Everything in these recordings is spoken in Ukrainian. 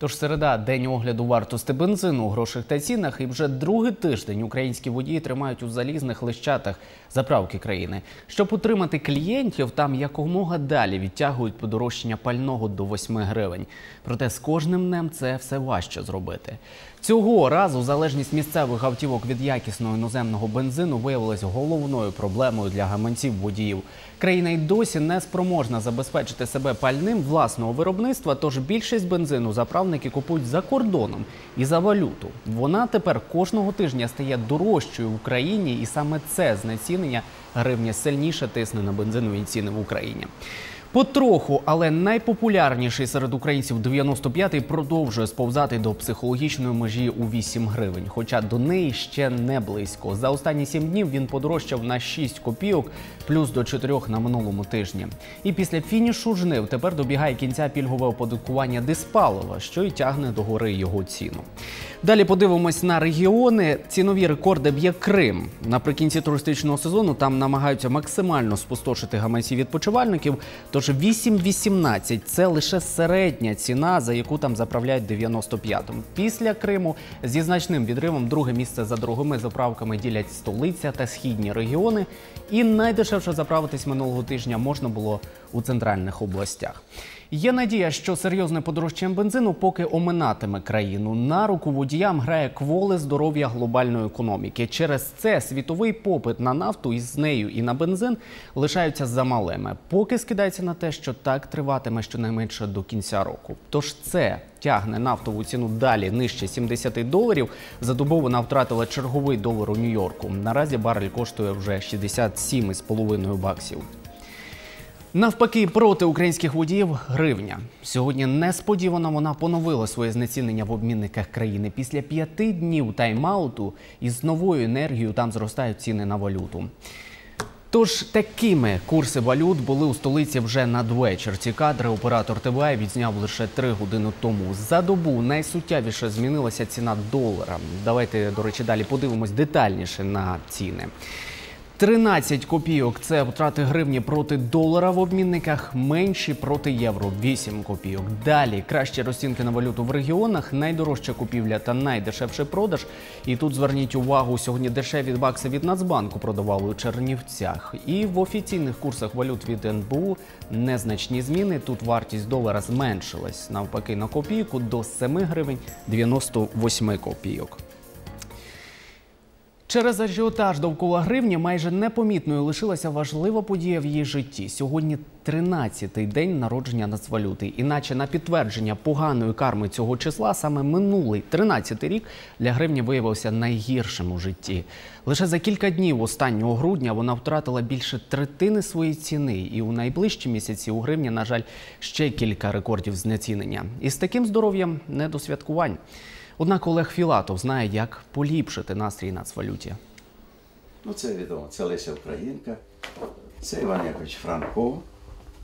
Тож середа день огляду вартості бензину, грошей та цінах. І вже другий тиждень українські водії тримають у залізних лищатах заправки країни. Щоб утримати клієнтів, там якомога далі відтягують подорожчання пального до 8 гривень. Проте з кожним днем це все важче зробити. Цього разу залежність місцевих автівок від якісного іноземного бензину виявилась головною проблемою для гаманців водіїв. Країна й досі не спроможна забезпечити себе пальним власного виробництва, тож більшість бензину заправники купують за кордоном і за валюту. Вона тепер кожного тижня стає дорожчою в Україні, і саме це знецінення гривні сильніше тисне на бензинові ціни в Україні. Потроху, але найпопулярніший серед українців 95-й продовжує сповзати до психологічної межі у 8 гривень. Хоча до неї ще не близько. За останні 7 днів він подорожчав на 6 копійок, плюс до 4 на минулому тижні. І після фінішу жнив тепер добігає кінця пільгове оподаткування диспалива, що й тягне до гори його ціну. Далі подивимось на регіони. Цінові рекорди б'є Крим. Наприкінці туристичного сезону там намагаються максимально спустошити гаманці відпочивальників. Тож 8,18 – це лише середня ціна, за яку там заправляють 95-м. Після Криму зі значним відривом друге місце за дорогими заправками ділять столиця та східні регіони. І найдешевше заправитись минулого тижня можна було у центральних областях. Є надія, що серйозне подорожчання бензину поки оминатиме країну. На руку водіям грає кволи здоров'я глобальної економіки. Через це світовий попит на нафту із нею і на бензин лишаються замалими. Поки скидається на те, що так триватиме щонайменше до кінця року. Тож це тягне нафтову ціну далі нижче 70 доларів. За добу вона втратила черговий долар у Нью-Йорку. Наразі барель коштує вже 67,5 баксів. Навпаки, проти українських водіїв гривня. Сьогодні несподівано вона поновила своє знецінення в обмінниках країни. Після п'яти днів тайм-ауту із новою енергією там зростають ціни на валюту. Тож такими курси валют були у столиці вже надвечір. Ці кадри оператор ТВА відзняв лише три години тому. За добу найсуттєвіше змінилася ціна долара. Давайте, до речі, далі подивимось детальніше на ціни. 13 копійок це втрати гривні проти долара в обмінниках, менші проти євро 8 копійок. Далі кращі розцінки на валюту в регіонах, найдорожча купівля та найдешевший продаж. І тут зверніть увагу, сьогодні дешеві бакси від Нацбанку продавали у Чернівцях. І в офіційних курсах валют від НБУ незначні зміни. Тут вартість долара зменшилась навпаки на копійку до 7 гривень 98 копійок. Через ажіотаж довкола гривні майже непомітною лишилася важлива подія в її житті. Сьогодні 13-й день народження нацвалюти. Іначе на підтвердження поганої карми цього числа саме минулий 13-й рік для гривні виявився найгіршим у житті. Лише за кілька днів останнього грудня вона втратила більше третини своєї ціни. І у найближчі місяці у гривні, на жаль, ще кілька рекордів знецінення. І з таким здоров'ям не до святкувань. Однак Олег Філатов знає, як поліпшити настрій нацвалюті. Ну, це відомо, це Леся Українка, це Іван Якович Франко.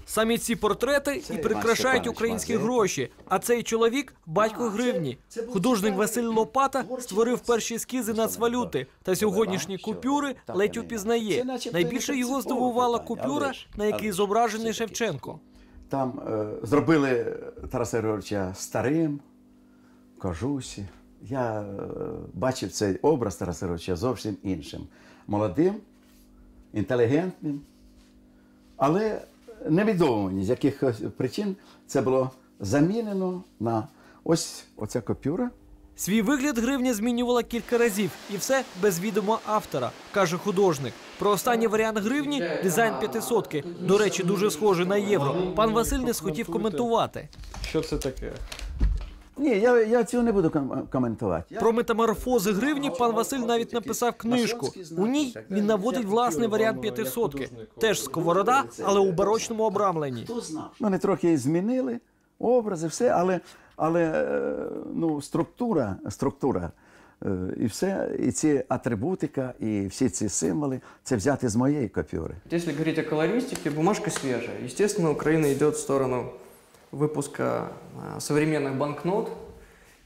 Самі ці портрети і прикрашають українські гроші. А цей чоловік батько гривні. Художник Василь Лопата створив перші ескізи нацвалюти. Та сьогоднішні купюри ледь упізнає. Найбільше його здивувала купюра, на якій зображений. Шевченко. Там е, зробили Тараса Григоровича старим, кожусі. Я е, бачив цей образ Тараса Григоровича зовсім іншим. Молодим, інтелігентним, але невідомо ні з яких причин це було замінено на ось оця купюра. Свій вигляд гривня змінювала кілька разів, і все без відома автора, каже художник. Про останній варіант гривні дизайн п'ятисотки. До речі, дуже схожий на євро. Пан Василь не схотів коментувати. Що це таке? Ні, я, я цього не буду ком- коментувати. Про метаморфози гривні пан Василь навіть написав книжку. У ній він наводить власний варіант п'ятисотки. Теж сковорода, але у барочному обрамленні. Вони трохи змінили образи, все, але, але е, ну, структура, структура е, і все, і ці атрибутика, і всі ці символи це взяти з моєї купюри. Если говорить о колористике, бумажка свежая. Естественно, Украина идет в сторону выпуска а, современных банкнот.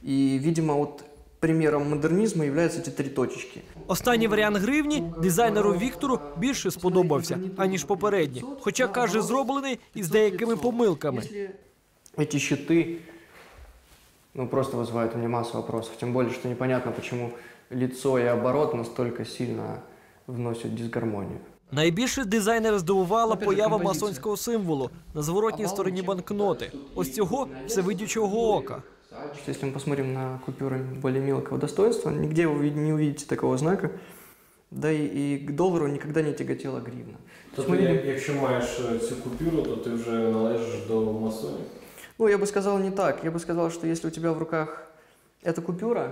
И, видимо, вот примером модернизма являются эти три точечки. Останній варіант гривні дизайнеру Віктору більше сподобався, аніж попередній. Хоча каже, зроблений із деякими помилками. Эти щиты ну, просто вызывает у меня массу вопросов. Тем более, что непонятно, почему лицо и оборот настолько сильно вносят дисгармонию. Найбільше дизайнера здивувала Опять же, поява композиція. масонського символу на зворотній стороні банкноти. Ось цього всевидючого ока. Что если мы посмотрим на купюры более мелкого достоинства, нигде вы ви- не увидите такого знака. Да и, и к доллару никогда не тяготела гривна. То есть Тобто, мы видим- як- якщо маєш е, цю купюру, то ти вже належиш до масонів. Ну, я бы сказал не так. Я бы сказал, что если у тебя в руках эта купюра,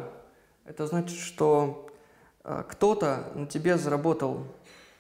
это значит, что а, кто-то на тебе заработал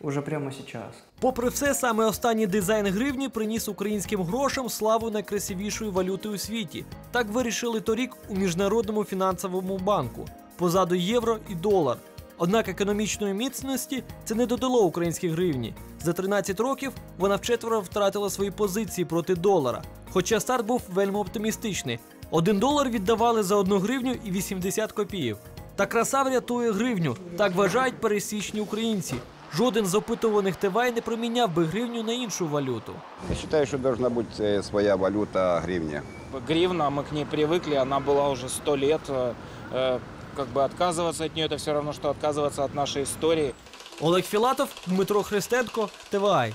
уже прямо сейчас. Попри все, саме останній дизайн гривні приніс українським грошам славу найкрасивішої валюти у світі. Так вирішили торік у міжнародному фінансовому банку. Позаду євро і долар. Однак економічної міцності це не додало українській гривні. За 13 років вона вчетверо втратила свої позиції проти долара. Хоча старт був вельми оптимістичний. Один долар віддавали за одну гривню і 80 копійок. Та краса врятує гривню. Так вважають пересічні українці. Жоден з опитуваних ТВ не проміняв би гривню на іншу валюту. Я считаю, что должна быть э, своя валюта гривня. Гривна, мы к ней привыкли, она была уже сто лет. э, э, Как бы отказываться от нее, это все равно, что отказываться от нашей истории. Олег Філатов, Дмитро Христенко, ТВАЙ.